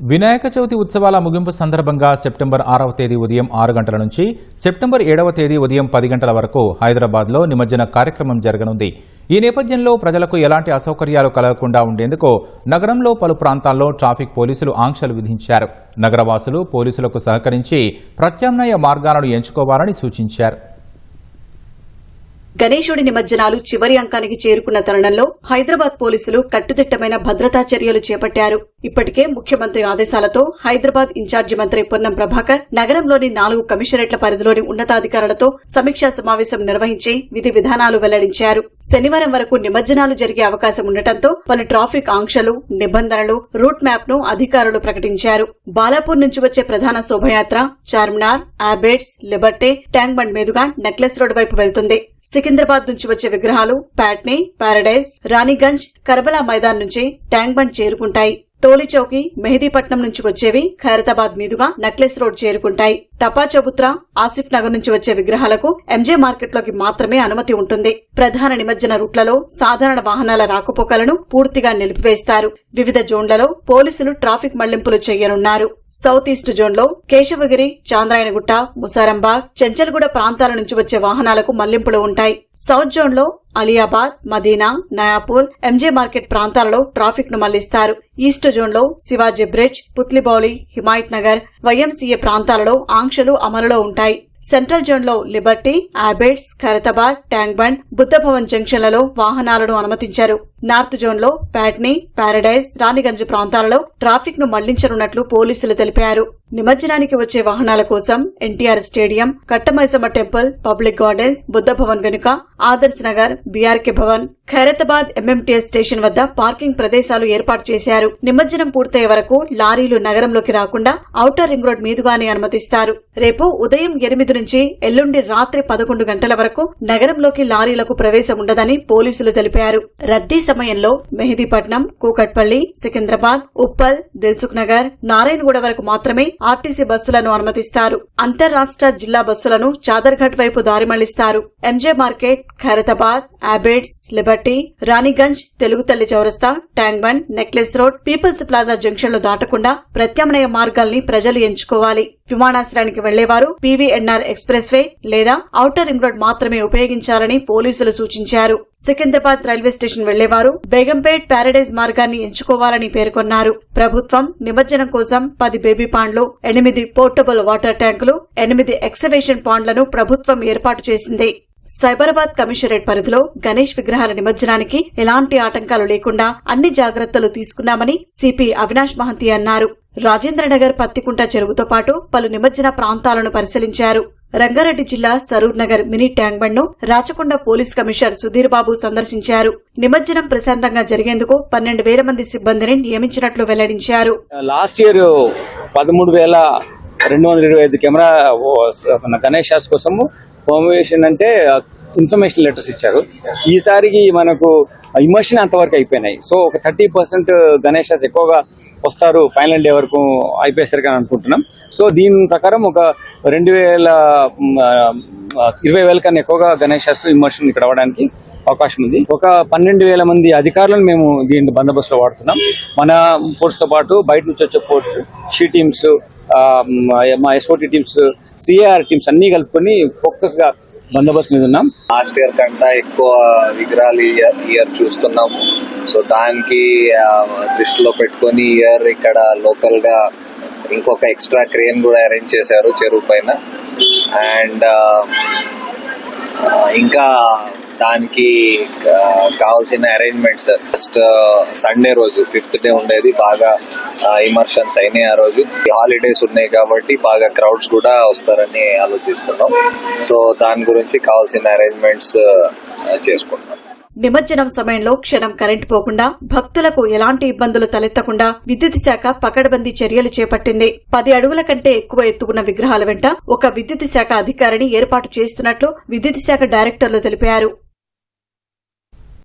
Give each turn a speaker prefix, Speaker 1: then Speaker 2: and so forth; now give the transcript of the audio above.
Speaker 1: వినాయక చవితి ఉత్సవాల ముగింపు సందర్భంగా సెప్టెంబర్ ఆరవ తేదీ ఉదయం ఆరు గంటల నుంచి సెప్టెంబర్ ఏడవ తేదీ ఉదయం పది గంటల వరకు హైదరాబాద్లో నిమజ్జన కార్యక్రమం జరగనుంది. ఈ నేపథ్యంలో ప్రజలకు ఎలాంటి అసౌకర్యాలు కలగకుండా ఉండేందుకు నగరంలో పలు ప్రాంతాల్లో ట్రాఫిక్ పోలీసులు ఆంక్షలు విధించారు. నగరవాసులు పోలీసులకు సహకరించి ప్రత్యామ్నాయ మార్గాలను ఎంచుకోవాలని సూచించారు.
Speaker 2: గణేశుడి నిమజ్జనాలు చివరి అంకానికి చేరుకున్న తరుణంలో హైదరాబాద్ పోలీసులు కట్టుదిట్టమైన భద్రతా చర్యలు చేపట్టారు. ఇప్పటికే ముఖ్యమంత్రి ఆదేశాలతో హైదరాబాద్ ఇన్ఛార్జి మంత్రి పొన్నం ప్రభాకర్ నగరంలోని నాలుగు కమిషనరేట్ల పరిధిలోని ఉన్నతాధికారులతో సమీక్షా సమావేశం నిర్వహించి విధి విధానాలు వెల్లడించారు. శనివారం వరకు నిమజ్జనాలు జరిగే అవకాశం ఉండటంతో పలు ట్రాఫిక్ ఆంక్షలు నిబంధనలు రూట్ మ్యాప్ను అధికారులు ప్రకటించారు. బాలాపూర్ నుంచి వచ్చే ప్రధాన శోభయాత్ర Charminar Abids Liberty Tank Bund మీదుగా నెక్లెస్ రోడ్ వైపు వెళ్తుంది. సికింద్రాబాద్ నుంచి వచ్చే విగ్రహాలు ప్యాట్నీ పారడైజ్ రాణిగంజ్ కర్బలా మైదాన్ నుంచి ట్యాంక్ బండ్ చేరుకుంటాయి. టోలీచౌకి మెహదీపట్నం నుంచి వచ్చేవి ఖైరతాబాద్ మీదుగా నక్లెస్ రోడ్ చేరుకుంటాయి. టపా చబుత్రా ఆసిఫ్ నగర్ నుంచి వచ్చే విగ్రహాలకు ఎంజే మార్కెట్లోకి మాత్రమే అనుమతి ఉంటుంది. ప్రధాన నిమజ్జన రూట్లలో సాధారణ వాహనాల రాకపోకలను పూర్తిగా నిలిపివేస్తారు. వివిధ జోన్లలో పోలీసులు ట్రాఫిక్ మళ్ళింపులు చేయనున్నారు. సౌత్ ఈస్ట్ జోన్లో కేశవగిరి చాంద్రాయనగుట్ట ముసారంబాగ్ చెంచల్గూడ ప్రాంతాల నుంచి వచ్చే వాహనాలకు మళ్ళింపులు ఉంటాయి. సౌత్ జోన్లో అలియాబాద్ మదీనా నయాపూల్ ఎంజే మార్కెట్ ప్రాంతాలలో ట్రాఫిక్ను మళ్ళిస్తారు. ఈస్ట్ జోన్లో శివాజీ బ్రిడ్జ్ పుత్లిబౌలి హిమాయత్ నగర్ వైఎంసీఏ ప్రాంతాలలో ఆంక్షలు అమలులో ఉంటాయి. సెంట్రల్ జోన్లో లిబర్టీ ఆబెట్స్ ఖైరతాబాద్ ట్యాంక్ బండ్ బుద్ధభవన్ జంక్షన్లలో వాహనాలను అనుమతించారు. నార్త్ జోన్లో ప్యాట్నీ ప్యారడైజ్ రాణిగంజ్ ప్రాంతాలలో ట్రాఫిక్ను మళ్ళించనున్నట్లు పోలీసులు తెలిపారు. నిమజ్జనానికి వచ్చే వాహనాల కోసం NTR stadium Kattamaisamma temple public gardens Buddha Bhavan వెనుక Adarsh Nagar BRK Bhavan Khairatabad MMTS station వద్ద పార్కింగ్ ప్రదేశాలు ఏర్పాటు చేశారు. నిమజ్జనం పూర్తయ్యే వరకు లారీలు నగరంలోకి రాకుండా ఔటర్ రింగ్ రోడ్ మీదుగానే అనుమతిస్తారు. రేపు ఉదయం ఎనిమిది నుంచి ఎల్లుండి రాత్రి పదకొండు గంటల వరకు నగరంలోకి లారీలకు ప్రవేశం ఉండదని పోలీసులు తెలిపారు. రద్దీ సమయంలో మెహదీపట్నం కూకట్పల్లి సికింద్రాబాద్ ఉప్పల్ దిల్సుఖ్ నగర్ నారాయణగూడ వరకు మాత్రమే ఆర్టీసీ బస్సులను అనుమతిస్తారు. అంతర్రాష్ట్ర జిల్లా బస్సులను చాదర్ఘట్ వైపు దారిమళ్ళిస్తారు MJ Market Khairatabad Abids Liberty Ranigunj Telugu Thalli చౌరస్తా Tank Bund Necklace Road People's Plaza జంక్షన్లు దాటకుండా ప్రత్యామ్నాయ మార్గాల్ని ప్రజలు ఎంచుకోవాలి. విమానాశ్రయానికి వెళ్ళేవారు పీవీఎన్ఆర్ ఎక్స్ప్రెస్ వే లేదా ఔటర్ రింగ్ రోడ్ మాత్రమే ఉపయోగించాలని పోలీసులు సూచించారు. సికింద్రాబాద్ రైల్వే స్టేషన్ వెళ్ళేవారు బేగంపేట్ ప్యారడైజ్ మార్గాన్ని ఎంచుకోవాలని పేర్కొన్నారు. ప్రభుత్వం నిమజ్జనం కోసం పది బేబీ పాండ్లు ఎనిమిది పోర్టబుల్ వాటర్ ట్యాంకులు ఎనిమిది ఎక్సవేషన్ పాండ్లను ప్రభుత్వం ఏర్పాటు చేసింది. సైబరాబాద్ కమిషనరేట్ పరిధిలో గణేష్ విగ్రహాల నిమజ్జనానికి ఎలాంటి ఆటంకాలు లేకుండా అన్ని జాగ్రత్తలు తీసుకున్నామని సిపి అవినాష్ మహంతి అన్నారు. రాజేంద్రనగర్ పత్తికుంట చెరువుతో పాటు పలు నిమజ్జన ప్రాంతాలను పరిశీలించారు. రంగారెడ్డి జిల్లా సరూర్ నగర్ మినీ ట్యాంక్ బండ్ను రాచకొండ పోలీస్ కమిషనర్ సుధీర్ బాబు సందర్శించారు. నిమజ్జనం ప్రశాంతంగా జరిగేందుకు పన్నెండు వేల మంది సిబ్బందిని నియమించినట్లు వెల్లడించారు.
Speaker 3: లాస్ట్ ఇయర్ పదమూడు వేల రెండు వందల ఇరవై ఐదు కెమెరా గణేష్ షాస్ కోసము అంటే ఇన్ఫర్మేషన్ లెటర్స్ ఇచ్చారు. ఈసారికి మనకు ఇమోషన్ అంతవరకు అయిపోయినాయి. సో ఒక థర్టీ పర్సెంట్ గణేష్ ఎక్కువగా వస్తారు ఫైనల్ డే వరకు అయిపోయేసరికి అని అనుకుంటున్నాం. సో దీని ప్రకారం ఒక రెండు వేల ఇరవై వేల కన్నా ఎక్కువగా గణేష్ ఇమోషన్ ఇక్కడ అవ్వడానికి అవకాశం ఉంది. ఒక పన్నెండు వేల మంది అధికారులను మేము దీని బందోబస్తులో వాడుతున్నాం. మన ఫోర్స్తో పాటు బయట నుంచి వచ్చే ఫోర్స్ షీ టీమ్స్ మా ఎస్ఓటీ టీమ్స్ సిఆర్ టీమ్స్ అన్ని కలుపుకొని ఫోకస్గా బందోబస్తు మీద ఉన్నాం.
Speaker 4: లాస్ట్ ఇయర్ కంటే ఎక్కువ విగ్రహాలు ఇయర్ ఇయర్ చూస్తున్నాము. సో దానికి దృష్టిలో పెట్టుకొని ఇయర్ ఇక్కడ లోకల్గా ఇంకొక ఎక్స్ట్రా క్రేన్ కూడా అరేంజ్ చేశారు చెరువు పైన. అండ్ ఇంకా దానికి కావాల్సిన అరేంజ్మెంట్స్ ఫస్ట్ సండే రోజు ఫిఫ్త్ డే ఉండేది బాగా ఇమర్షన్స్ అయినాయి ఆ రోజు. హాలిడేస్ ఉన్నాయి కాబట్టి బాగా క్రౌడ్స్ కూడా వస్తారని ఆలోచిస్తున్నాం. సో దాని గురించి కావాల్సిన అరేంజ్మెంట్స్ చేసుకుంటున్నాం.
Speaker 2: నిమజ్జనం సమయంలో క్షణం కరెంటు పోకుండా భక్తులకు ఎలాంటి ఇబ్బందులు తలెత్తకుండా విద్యుత్ శాఖ పకడ్బందీ చర్యలు చేపట్టింది. పది అడుగుల కంటే ఎక్కువ ఎత్తుకున్న విగ్రహాల వెంట ఒక విద్యుత్ శాఖ అధికారిని ఏర్పాటు చేస్తున్నట్లు విద్యుత్ శాఖ డైరెక్టర్లు తెలిపారు.